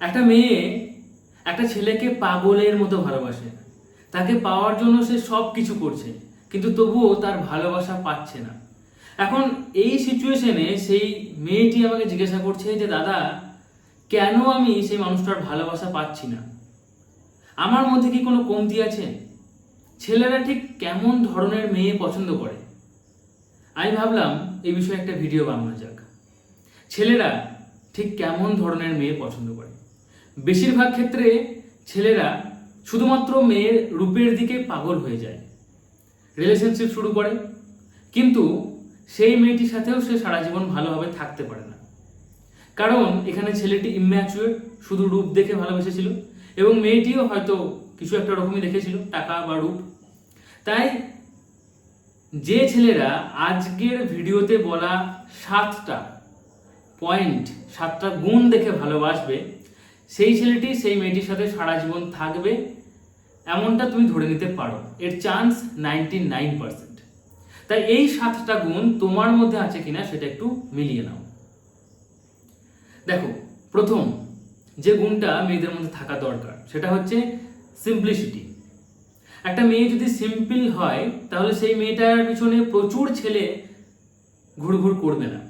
একটা মেয়ে একটা ছেলেকে পাগলের মতো ভালোবাসে। তাকে পাওয়ার জন্য সে সব কিছু করছে, কিন্তু তবুও তার ভালোবাসা পাচ্ছে না। এখন এই সিচুয়েশনে সেই মেয়েটি আমাকে জিজ্ঞাসা করছে যে, দাদা, কেন আমি সেই মানুষটার ভালোবাসা পাচ্ছি না? আমার মধ্যে কি কোনো কমতি আছে? ছেলেরা ঠিক কেমন ধরনের মেয়ে পছন্দ করে? আমি ভাবলাম, এই বিষয়ে একটা ভিডিও বানানো যাক। ছেলেরা ঠিক কেমন ধরনের মেয়ে পছন্দ করে? বেশিরভাগ ক্ষেত্রে ছেলেরা শুধুমাত্র মেয়ের রূপের দিকে পাগল হয়ে যায়। রিলেশনশিপ শুরু করে। কিন্তু সেই মেয়েটির সাথেও সে সারা জীবন ভালোভাবে থাকতে পারে না। কারণ এখানে ছেলেটি ইম্যাচুয়ার শুধু রূপ দেখে ভালোবেসেছিল এবং মেয়েটিও হয়তো কিছু একটা রকমই দেখেছিল, টাকা বা রূপ। তাই যে ছেলেরা আজকের ভিডিওতে বলা সাতটা পয়েন্ট সাতটা গুণ দেখে ভালোবাসবে সেই ছেলেটি সেই মেয়েটির সাথে সারা জীবন থাকবে, এমনটা তুমি ধরে নিতে পারো। এর চান্স নাইনটি নাইন পার্সেন্ট তাই এই সাতটা গুণ তোমার মধ্যে আছে কিনা সেটা একটু মিলিয়ে নাও। দেখো, প্রথম যে গুণটা মেয়েদের মধ্যে থাকা দরকার, সেটা হচ্ছে সিম্পলিসিটি একটা মেয়ে যদি সিম্পল হয়, তাহলে সেই মেয়েটার পিছনে প্রচুর ছেলে ঘুরঘুর করবে না।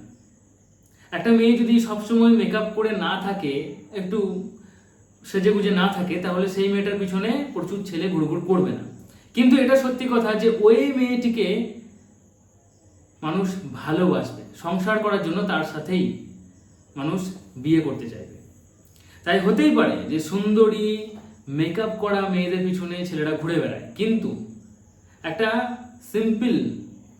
একটা মেয়ে যদি সবসময় মেকআপ করে না থাকে, একটু সেজে গুজে না থাকে, তাহলে সেই মেয়েটার পিছনে প্রচুর ছেলে ঘুরঘুর করবে না। কিন্তু এটা সত্যি কথা যে ওই মেয়েটিকে মানুষ ভালোবাসবে, সংসার করার জন্য তার সাথেই মানুষ বিয়ে করতে চাইবে। তাই হতেই পারে যে সুন্দরী মেকআপ করা মেয়েদের পিছনে ছেলেরা ঘুরে বেড়ায়, কিন্তু একটা সিম্পল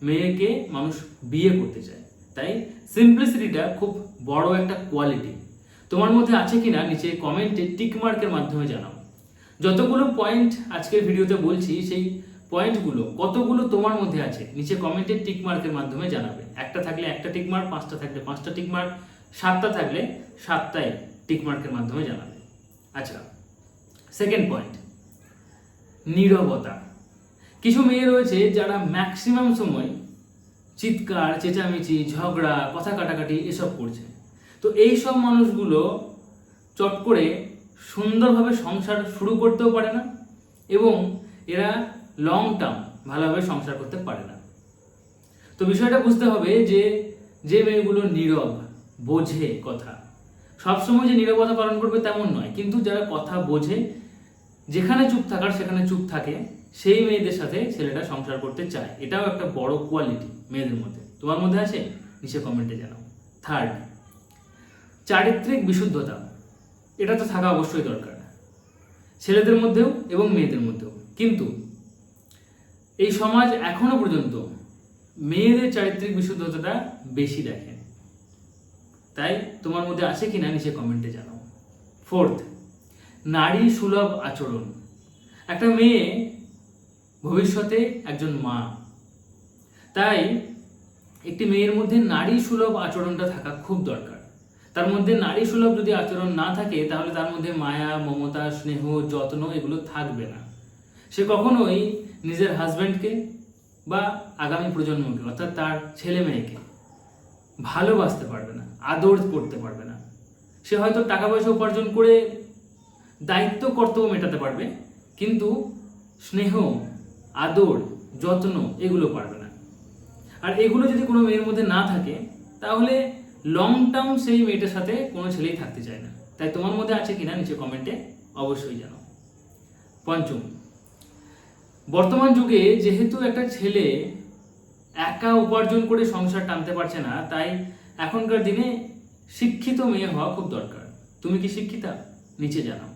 মেয়েকে মানুষ বিয়ে করতে চায়। তাই সিম্পলিসিটিটা খুব বড় একটা কোয়ালিটি তোমার মধ্যে আছে কিনা নিচে কমেন্টে টিক মার্কের মাধ্যমে জানাও। যতগুলো পয়েন্ট আজকের ভিডিওতে বলছি, সেই পয়েন্টগুলো কতগুলো তোমার মধ্যে আছে, নিচে কমেন্টে টিক মার্কের মাধ্যমে জানাবে। একটা থাকলে একটা টিক মার্ক পাঁচটা থাকলে পাঁচটা টিক মার্ক সাতটা থাকলে সাতটাই টিক মার্কের মাধ্যমে জানাবে। আচ্ছা সেকেন্ড পয়েন্ট নীরবতা। কিছু মেয়ে রয়েছে যারা ম্যাক্সিমাম সময় চিৎকার, চেঁচামেচি, ঝগড়া, কথা কাটাকাটি এসব করছে। তো এই সব মানুষগুলো চট করে সুন্দরভাবে সংসার শুরু করতেও পারে না এবং এরা লং টার্ম ভালোভাবে সংসার করতে পারে না। তো বিষয়টা বুঝতে হবে যে যে মেয়েগুলো নীরব, বোঝে কথা। সবসময় যে নীরবতা পালন করবে তেমন নয়, কিন্তু যারা কথা বোঝে, যেখানে চুপ থাকার সেখানে চুপ থাকে, সেই মেয়েদের সাথে ছেলেটা সংসার করতে চায়। এটাও একটা বড় কোয়ালিটি মেয়েদের মধ্যে। তোমার মধ্যে আছে? নিচে কমেন্টে জানাও। থার্ড চারিত্রিক বিশুদ্ধতা। এটা তো থাকা অবশ্যই দরকার। ছেলেদের মধ্যেও এবং মেয়েদের মধ্যেও। কিন্তু এই সমাজ এখনও পর্যন্ত মেয়েদের চারিত্রিক বিশুদ্ধতাটা বেশি দেখে। তাই তোমার মধ্যে আছে কিনা নিচে কমেন্টে জানাও। ফোর্থ নারী সুলভ আচরণ। একটা মেয়ে ভবিষ্যতে একজন মা। তাই একটি মেয়ের মধ্যে নারী সুলভ আচরণটা থাকা খুব দরকার। তার মধ্যে নারী সুলভ যদি আচরণ না থাকে, তাহলে তার মধ্যে মায়া, মমতা, স্নেহ, যত্ন এগুলো থাকবে না। সে কখনোই নিজের হাজব্যান্ডকে বা আগামী প্রজন্মকে, অর্থাৎ তার ছেলে মেয়েকে ভালোবাসতে পারবে না, আদর করতে পারবে না। সে হয়তো টাকা পয়সা উপার্জন করে দায়িত্ব, কর্তব্য মেটাতে পারবে, কিন্তু স্নেহ, আদর, যত্ন এগুলো পারবে আর এগুলো যদি কোনো মেয়ের মধ্যে না থাকে, তাহলে লং টার্ম সেই মেয়েটার সাথে কোনো ছেলেই থাকতে চায় না। তাই তোমার মধ্যে আছে কিনা নিচে কমেন্টে অবশ্যই জানাও। পঞ্চম, বর্তমান যুগে যেহেতু একটা ছেলে একা উপার্জন করে সংসার টানতে পারছে না, তাই এখনকার দিনে শিক্ষিত মেয়ে হওয়া খুব দরকার। তুমি কি শিক্ষিতা? নিচে জানাও।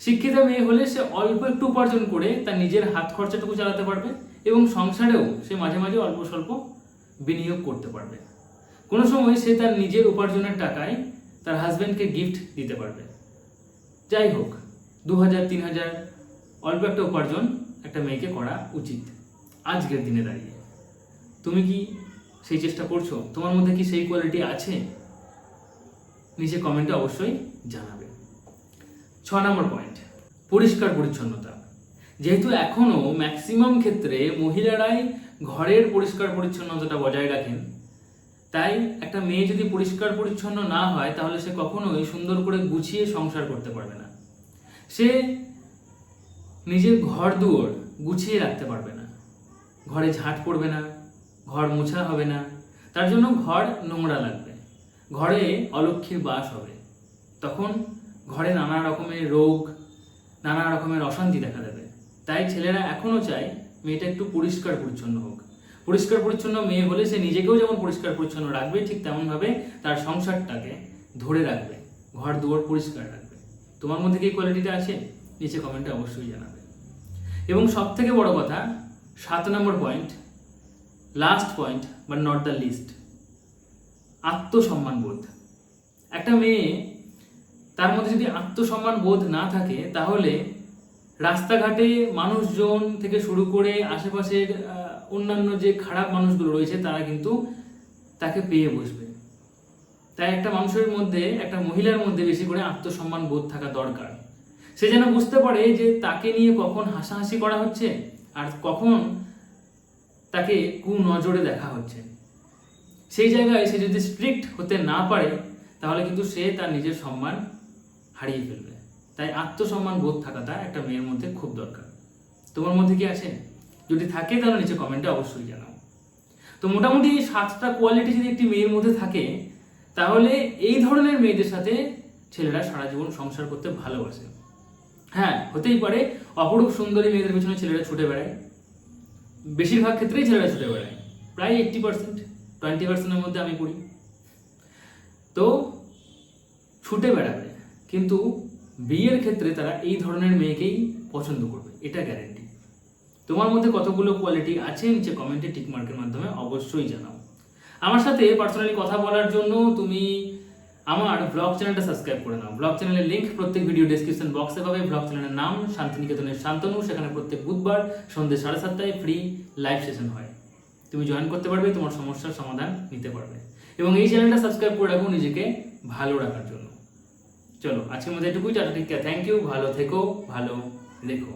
শিক্ষিতা মেয়ে হলে সে অল্প একটু উপার্জন করে তার নিজের হাত খরচাটুকু চালাতে পারবে এবং সংসারেও সে মাঝে মাঝে অল্প স্বল্প বিনিয়োগ করতে পারবে। কোনো সময় সে তার নিজের উপার্জনের টাকায় তার হাজব্যান্ডকে গিফট দিতে পারবে। যাই হোক দু হাজার তিন হাজার অল্প একটা উপার্জন একটা মেয়েকে করা উচিত আজকের দিনে দাঁড়িয়ে। তুমি কি সেই চেষ্টা করছ? তোমার মধ্যে কি সেই কোয়ালিটি আছে? নিচে কমেন্টে অবশ্যই জানাবে। ছ নম্বর পয়েন্ট পরিষ্কার পরিচ্ছন্নতা। যেহেতু এখনও ম্যাক্সিমাম ক্ষেত্রে মহিলারাই ঘরের পরিষ্কার পরিচ্ছন্নতাটা বজায় রাখেন, তাই একটা মেয়ে যদি পরিষ্কার পরিচ্ছন্ন না হয়, তাহলে সে কখনোই সুন্দর করে গুছিয়ে সংসার করতে পারবে না। সে নিজের ঘর দুয়ার গুছিয়ে রাখতে পারবে না। ঘরে ঝাঁট পড়বে না, ঘর মোছা হবে না, তার জন্য ঘর নোংরা লাগবে। ঘরে অলক্ষীর বাস হবে। তখন ঘরে নানা রকমের রোগ, নানা রকমের অশান্তি দেখা দেবে। তাই ছেলেরা এখনও চায় মেয়েটা একটু পরিষ্কার পরিচ্ছন্ন হোক। পরিষ্কার পরিচ্ছন্ন মেয়ে হলে সে নিজেকেও যেমন পরিষ্কার পরিচ্ছন্ন রাখবে, ঠিক তেমনভাবে তার সংসারটাকে ধরে রাখবে, ঘর দুয়ার পরিষ্কার রাখবে। তোমার মধ্যে কি কোয়ালিটিটা আছে? নিচে কমেন্টে অবশ্যই জানাবে। এবং সব থেকে বড় কথা, সাত number point last point but not the least আত্মসম্মান বোধ। একটা মেয়ে, তার মধ্যে যদি আত্মসম্মান বোধ না থাকে, তাহলে রাস্তাঘাটে মানুষজন থেকে শুরু করে আশেপাশের অন্যান্য যে খারাপ মানুষগুলো রয়েছে, তারা কিন্তু তাকে পেয়ে বসবে। তাই একটা মানুষের মধ্যে, একটা মহিলার মধ্যে বেশি করে আত্মসম্মান বোধ থাকা দরকার। সে যেন বুঝতে পারে যে তাকে নিয়ে কখন হাসাহাসি করা হচ্ছে আর কখন তাকে কু নজরে দেখা হচ্ছে। সেই জায়গায় সে যদি স্ট্রিক্ট হতে না পারে, তাহলে কিন্তু সে তার নিজের সম্মান হারিয়ে ফেলবে। তাই আত্মসম্মান বোধ থাকাটা একটা মেয়ের মধ্যে খুব দরকার। তোমার মধ্যে কি আছে? যদি থাকে তাহলে নিচে কমেন্টে অবশ্যই জানাও। তো মোটামুটি এই সাতটা কোয়ালিটি যদি একটি মেয়ের মধ্যে থাকে, তাহলে এই ধরনের মেয়েদের সাথে ছেলেরা সারা জীবন সংসার করতে ভালোবাসে। হ্যাঁ হতেই পারে অপরূপ সুন্দরী মেয়েদের পেছনে ছেলেরা ছুটে বেড়ায়। বেশিরভাগ ক্ষেত্রেই ছেলেরা ছুটে বেড়ায়। প্রায় এইট্টি পার্সেন্ট টোয়েন্টি পার্সেন্টের মধ্যে আমি পড়ি। তো ছুটে বেড়াবে, কিন্তু বিয়ের ক্ষেত্রে তারা এই ধরনের মেয়েকেই পছন্দ করবে, এটা গ্যারেন্টি তোমার মধ্যে কতগুলো কোয়ালিটি আছে নিচে কমেন্টে টিকমার্কের মাধ্যমে অবশ্যই জানাও। আমার সাথে পার্সোনালি কথা বলার জন্য তুমি আমার ব্লগ চ্যানেলটা সাবস্ক্রাইব করে নাও। ব্লগ চ্যানেলের লিঙ্ক প্রত্যেক ভিডিও ডেসক্রিপশন বক্সে পাবে। ব্লগ চ্যানেলের নাম শান্তিনিকেতনের শান্তনু। সেখানে প্রত্যেক বুধবার সন্ধ্যে সাড়ে সাতটায় ফ্রি লাইভ সেশন হয়। তুমি জয়েন করতে পারবে, তোমার সমস্যার সমাধান নিতে পারবে। এবং এই চ্যানেলটা সাবস্ক্রাইব করে রাখো নিজেকে ভালো রাখার জন্য। চলো আজকের মধ্যে এটুকুই টাটা টিকা থ্যাংক ইউ ভালো থেকো ভালো রেখো